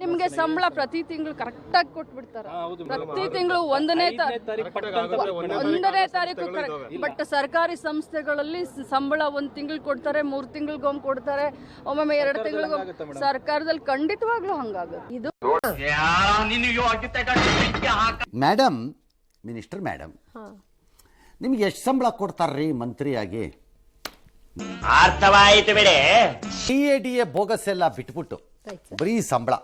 ನಿಮ್ಗೆ ಸಂಬಳ ಪ್ರತಿ ತಿಂಗಳು ಕರೆಕ್ಟ್ ಆಗಿ ಕೊಟ್ಬಿಡ್ತಾರ ಪ್ರತಿ ತಿಂಗಳು ಒಂದನೇ ಒಂದನೇ ತಾರೀಕು ಬಟ್ ಸರ್ಕಾರಿ ಸಂಸ್ಥೆಗಳಲ್ಲಿ ಸಂಬಳ ಒಂದ್ ತಿಂಗಳು ಕೊಡ್ತಾರೆ ಮೂರ್ ತಿಂಗಳಿಗೊಮ್ಮೆ ಕೊಡ್ತಾರೆ ಒಮ್ಮೊಮ್ಮೆ ಎರಡು ತಿಂಗಳಿಗೊಮ್ಮೆ ಸರ್ಕಾರದಲ್ಲಿ ಖಂಡಿತವಾಗ್ಲೂ ಹಂಗಾಗುತ್ತೆ. ಇದು ಮೇಡಮ್ ಮಿನಿಸ್ಟರ್ ಮೇಡಮ್ ನಿಮ್ಗೆ ಎಷ್ಟು ಸಂಬಳ ಕೊಡ್ತಾರ್ರಿ ಮಂತ್ರಿಯಾಗಿ? ಅರ್ಥವಾಯಿತು ಬಿಡಿ. D A D A bogus ಎಲ್ಲ ಬಿಟ್ಬಿಟ್ಟು ಬರೀ ಸಂಬಳ.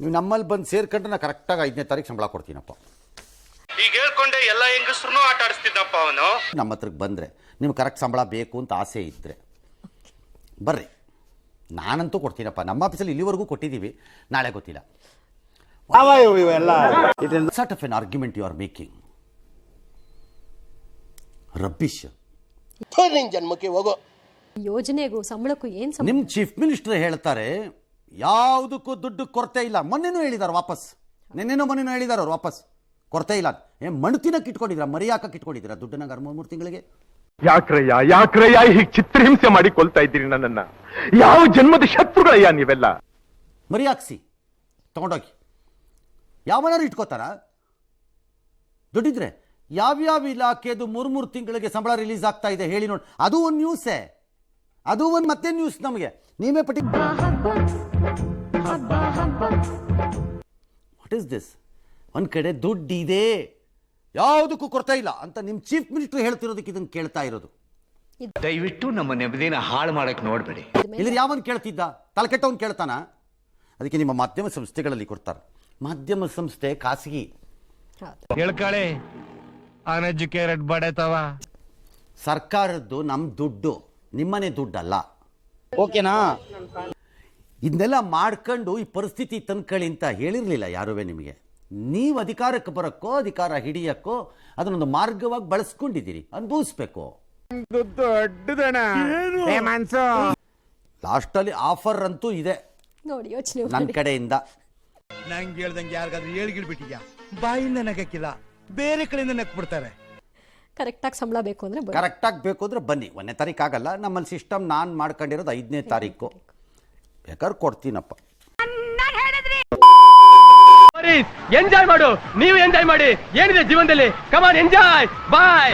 ನೀವು ನಮ್ಮಲ್ಲಿ ಬಂದು ಸೇರ್ಕೊಂಡ್ರೆ ನಾನು ಕರೆಕ್ಟಾಗಿ ಐದನೇ ತಾರೀಕು ಸಂಬಳ ಕೊಡ್ತೀನಪ್ಪ. ಈಗ ಹೇಳ್ಕೊಂಡೆ ಎಲ್ಲ ಹೆಂಗಸ್ರು ಆಟ ಆಡಿಸ್ತಿದ್ದಪ್ಪ ಅವನು. ನಮ್ಮ ಹತ್ರಕ್ಕೆ ಬಂದರೆ ನಿಮ್ಗೆ ಕರೆಕ್ಟ್ ಸಂಬಳ ಬೇಕು ಅಂತ ಆಸೆ ಇದ್ದರೆ ಬರ್ರಿ. ನಾನಂತೂ ಕೊಡ್ತೀನಪ್ಪ. ನಮ್ಮ ಆಫೀಸಲ್ಲಿ ಇಲ್ಲಿವರೆಗೂ ಕೊಟ್ಟಿದ್ದೀವಿ. ನಾಳೆ ಗೊತ್ತಿಲ್ಲ. Sort of an argument you are making rubbish ನಿನ್ ಜನ್ಮಕ್ಕೆ ಹೋಗೋ. ಯೋಜನೆಗೂ ಸಂಬಳಕ್ಕೂ ಏನ್ ಸಂಬಂಧ? ನಿಮ್ಮ ಚೀಫ್ ಮಿನಿಸ್ಟರ್ ಹೇಳ್ತಾರೆ ಯಾವುದಕ್ಕೂ ದುಡ್ಡು ಕೊರತೆ ಇಲ್ಲ. ಮೊನ್ನೆನೂ ಹೇಳಿದಾರ ವಾಪಸ್. ನಿನ್ನೆನೋ ಮೊನ್ನೆನೂ ಹೇಳಿದಾರ ಅವ್ರು ವಾಪಸ್. ಕೊರತೆ ಇಲ್ಲ. ಏ ಮಣ್ತಿನಕ್ಕೆ ಇಟ್ಕೊಂಡಿದ್ರ ಮರಿಯಾಕಕ್ಕೆ ಇಟ್ಕೊಂಡಿದ್ದೀರಾ ದುಡ್ಡನ್ನ ಮೂರು ಮೂರು ತಿಂಗಳಿಗೆ? ಯಾಕ್ರಯ್ಯ ಯಾಕ್ರಯ್ಯ ಹೀಗೆ ಚಿತ್ರಹಿಂಸೆ ಮಾಡಿ ಕೊಲ್ತಾ ಇದ್ದೀರಿ ನನ್ನನ್ನ. ಯಾವ ಜನ್ಮದ ಶತ್ರುಗಳಯ್ಯ ನೀವೆಲ್ಲ? ಮರಿ ಹಾಕ್ಸಿ ತೊಗೊಂಡೋಗಿ. ಯಾವನಾರು ಇಟ್ಕೋತಾರ? ದುಡ್ಡಿದ್ರೆ? ಯಾವ್ಯಾವ ಇಲಾಖೆದು ಮೂರು ಮೂರು ತಿಂಗಳಿಗೆ ಸಂಬಳ ರಿಲೀಸ್ ಆಗ್ತಾ ಇದೆ ಹೇಳಿ ನೋಡಿ. ಅದು ಒಂದು ನ್ಯೂಸೇ ಅದು ಒಂದು ಮತ್ತೆ ನ್ಯೂಸ್ ನಮಗೆ. ನೀವೇ ಪಟ್ಟಿ ವಾಟ್ ಇಸ್ ದಿಸ್ ಒಂದು ಕಡೆ ದುಡ್ಡಿದೆ. ಯಾವುದಕ್ಕೂ ಕೊರತೆ ಇಲ್ಲ ಅಂತ ನಿಮ್ಮ ಚೀಫ್ ಮಿನಿಸ್ಟರ್ ಹೇಳ್ತಿರೋದಕ್ಕೆ ಇದನ್ನು ಕೇಳ್ತಾ ಇರೋದು. ದಯವಿಟ್ಟು ನಮ್ಮ ನೆಮ್ಮದಿನ ಹಾಳು ಮಾಡಕ್ ನೋಡ್ಬೇಡಿ. ಇಲ್ಲಿ ಯಾವನ್ ಕೇಳ್ತಿದ್ದ? ತಲೆ ಕೆಟ್ಟವನ್ ಕೇಳ್ತಾನ? ಅದಕ್ಕೆ ನಿಮ್ಮ ಮಾಧ್ಯಮ ಸಂಸ್ಥೆಗಳಲ್ಲಿ ಕೊಡ್ತಾರೆ. ಮಾಧ್ಯಮ ಸಂಸ್ಥೆ ಖಾಸಗಿ. ಹೇಳ್ಕಾಳೆ. ಅನ್ಎಜುಕೇಟೆಡ್ ಬಡತವ. ಸರ್ಕಾರದ್ದು ನಮ್ಮ ದುಡ್ಡು. ನಿಮ್ಮನೆ ದುಡ್ಡಲ್ಲ. ಓಕೆನಾ? ಇದನ್ನೆಲ್ಲ ಮಾಡ್ಕೊಂಡು ಈ ಪರಿಸ್ಥಿತಿ ತಂದ್ಕೊಳ್ಳಿ ಅಂತ ಹೇಳಿರಲಿಲ್ಲ ಯಾರೂ ನಿಮಗೆ? ನೀವು ಅಧಿಕಾರಕ್ಕೆ ಬರೋಕ್ಕೋ ಅಧಿಕಾರ ಹಿಡಿಯಕ್ಕೋ ಅದನ್ನೊಂದು ಮಾರ್ಗವಾಗಿ ಬಳಸ್ಕೊಂಡಿದ್ದೀರಿ. ಅನುಭವಿಸ್ಬೇಕು ಲಾಸ್ಟಲ್ಲಿ ಆಫರ್ ಅಂತೂ ಇದೆ. ನೋಡಿ ಯೋಚನೆ ನನ್ನ ಕಡೆಯಿಂದ. ನಂಗೆ ಹೇಳ್ದಂಗೆ ಯಾರಿಗಾದ್ರೂ ಹೇಳ್ಗಿಳ್ಬಿಟ್ಟಿದ್ಯಾ ಬಾಯಿಂದ ನಗಕ್ಕಿಲ್ಲ. ಬೇರೆ ಕಡೆಯಿಂದ ನಕ್ ಬಿಡ್ತಾರೆ ಕರೆಕ್ಟಾಗಿ ಸಂಬಳ ಬೇಕು ಅಂದ್ರೆ ಕರೆಕ್ಟಾಗಿ ಬೇಕು ಅಂದರೆ ಬನ್ನಿ. ಒಂದನೇ ತಾರೀಕು ಆಗಲ್ಲ. ನಮ್ಮಲ್ಲಿ ಸಿಸ್ಟಮ್ ನಾನು ಮಾಡ್ಕೊಂಡಿರೋದು ಐದನೇ ತಾರೀಕು. ಬೇಕಾದ್ರೆ ಕೊಡ್ತೀನಪ್ಪ. ಎಂಜಾಯ್ ಮಾಡು. ನೀವು ಎಂಜಾಯ್ ಮಾಡಿ. ಏನಿದೆ ಜೀವನದಲ್ಲಿ? ಕಮಾನ್ ಎಂಜಾಯ್ ಬಾಯ್